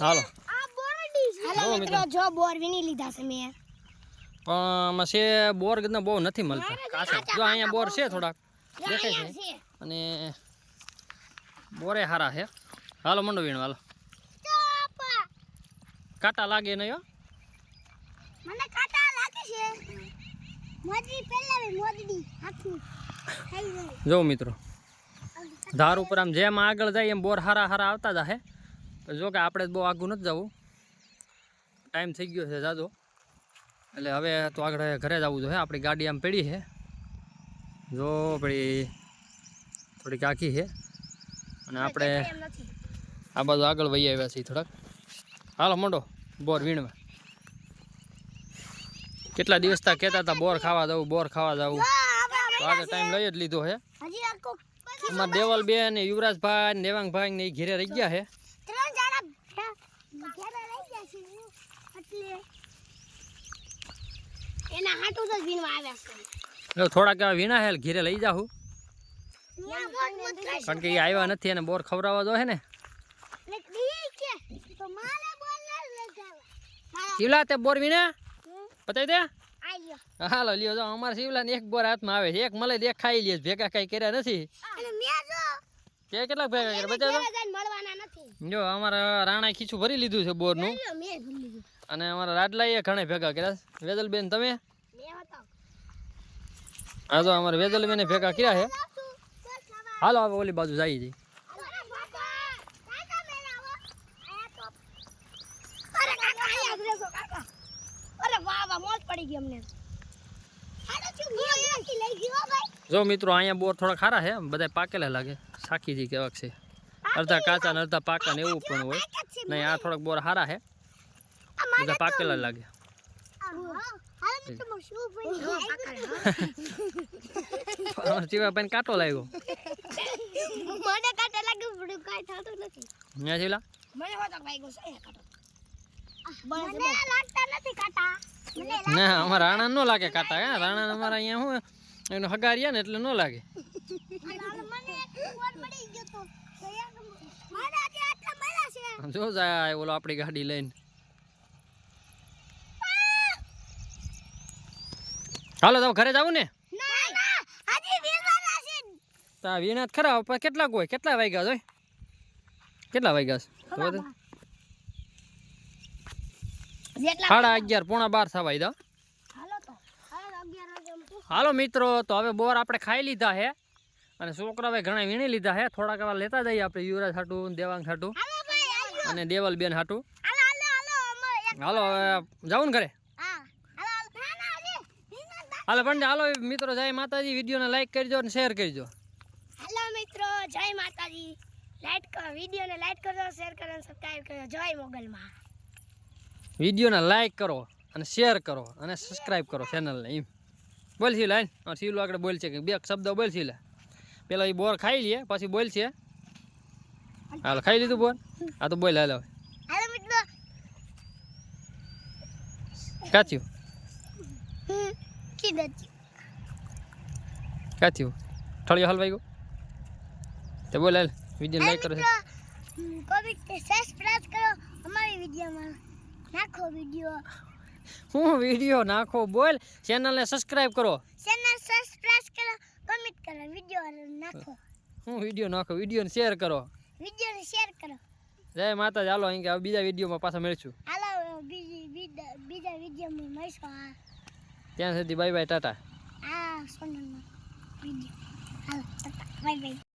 હાલો. આ બોરડી છે. હાલો મિત્રો. જો બોર વિની લીધા છે મેં. પણ આમાં છે બોર ને બહુ નથી મળતા. કાસે જો અહીંયા બોર છે થોડાક. દેખાય છે. અને બોરે સારા છે. હાલો મંડો વીણ હાલો. કાંટા લાગે નહીં મને કાટા લાગે છે. મોદી પહેલા વે મોદી આખું જો મિત્રો. ધાર ઉપર આમ જેમ આગળ જાય એમ બોર હારા હારા આવતા જાય જો કે આપણે બહુ આગું નથી જવું. ટાઈમ થઈ ગયો છે જાજો. એટલે હવે તો આગળ ઘરે જવું જોઈએ. આપણી ગાડી આમ પડી છે. જો પડી થોડીક આખી છે. અને આપણે આ બાજુ આગળ વહી આવ્યા છીએ થોડાક. હાલો મોટો બોર વીણવા. કેટલા દિવસ તા કહેતા હતા બોર ખાવા જવું બોર ખાવા જવું. તો આજે ટાઈમ લઈ જ લીધો છે. અમારા દેવલબેન ને યુવરાજભાઈ નેવાંગભાઈ ને એ ઘેરે રહી ગયા છે ત્રણ જણા ઘેરે લઈ ગયા છે એટલે એના હાટુ જ વીણવા આવ્યા છે. થોડાક વીણા હેલ ઘેરે લઈ જાઉં બોર કારણ કે એ આવ્યા નથી અને બોર ખવડાવવા દો હે ને. ને ના શિવલા તે બોર વીણા? પતાવી દે? હાલો લ્યો જો અમારા શિવલાને એક બોર હાથમાં આવે છે. એક મળે એક ખાઈ લે ભેગા કઈ કર્યા નથી. તે મેં કે કેટલાક ભેગા કર્યા? નથી. જો અમારા રાણા ખીચું ભરી લીધું છે ભૂલી લીધું. અને અમારા રાજલાઈએ ઘણા ભેગા કર્યા. વેજલબેન, તમે? હા, તો અમારે વેદલબેને ભેગા કર્યા છે. હાલો, હવે ઓલી બાજુ ગયો ભાઈ જો મિત્રો, અહીંયા બોર થોડા ખારા છે. બધા પાકેલા લાગે. સાખીજી કેવાક છે. અડધા કાચા ને અડધા પાકા ને એવું પણ હોય. નહીં, આ થોડાક બોર સારા છે. બધા પાકેલા લાગે શિવાભાઈને કાંટો લાગ્યો મને કાંટા લાગ્યું પણ કાંઈ થતું નથી ત્યાં શિવલા મને હોતો લાગ્યો છે મને લાગતા નથી કાંટા ના અમારા રાણા નો લાગે કાંટા હે રાણા અમારા અહીંયા હું એનો હગારિયા ને એટલે ન લાગે. જો જાય ઓલો આપણી ગાડી લઈને. હાલો તમે ઘરે જાવ ને? તા વીણા ખરા પણ કેટલાક હોય કેટલા વાગ્યા જોઈ કેટલા વાગ્યા છે? સાડા અગિયાર પોણા બાર થવાય દો હાલો તો. હાલો 11 વાગે એમ તો. હાલો મિત્રો તો હવે બોર આપણે ખાઈ લીધા હે. અને છોકરાઓએ ઘણા વીણી લીધા છે થોડાક એવા લેતા જઈએ આપણે યુવરાજ હાટું દેવાંગ હાટું. અને દેવલબેન હાટું. હાલો હવે જાવું ને ઘરે હા હાલો ના ના હજી વીરવા હાલો પણ હાલો મિત્રો જય માતાજી. વિડીયોને લાઈક કરજો અને શેર કરજો. હાલો મિત્રો જય માતાજી. લાઈક કરો વિડીયોને લાઈક કરજો શેર કરો અને સબસ્ક્રાઇબ કરજો. જય મોગલમાં. વિડીયોને લાઈક કરો અને શેર કરો અને સબસ્ક્રાઇબ કરો ચેનલને એમ. બોલ છે લાઈન અમારે આગળ બોલ છે કે બે શબ્દ બોલ છે લે પેલા એ બોર ખાઈ લઈએ પછી બોલ છે. હાલો ખાઈ લીધું બોર? આ તો બોલ હાલો. કાચ્યું. કીધું કાચ્યું ઠળિયો હલવાઈ ગયો? તે બોલ હાલ વીડિયો લાઈક કરો કોવિડ સબસ્ક્રાઇબ કરો અમારી વિડીયોમાં. નાખો વીડિયો. હું વીડિયો નાખો? બોલ ચેનલને સબસ્ક્રાઈબ કરો. ચેનલ સબસ્ક્રાઇબ કરો કમેન્ટ કરો વીડિયો નાખો. હું વીડિયો નાખો? વિડીયોને શેર કરો. વિડીયોને શેર કરો. જય માતા ચાલો અહીં કે બીજા વિડીયોમાં પાછા મળીશું. હાલો બીજી બીજા વિડીયોમાં મળીશું. ત્યાં સુધી બાય બાય ટાટા.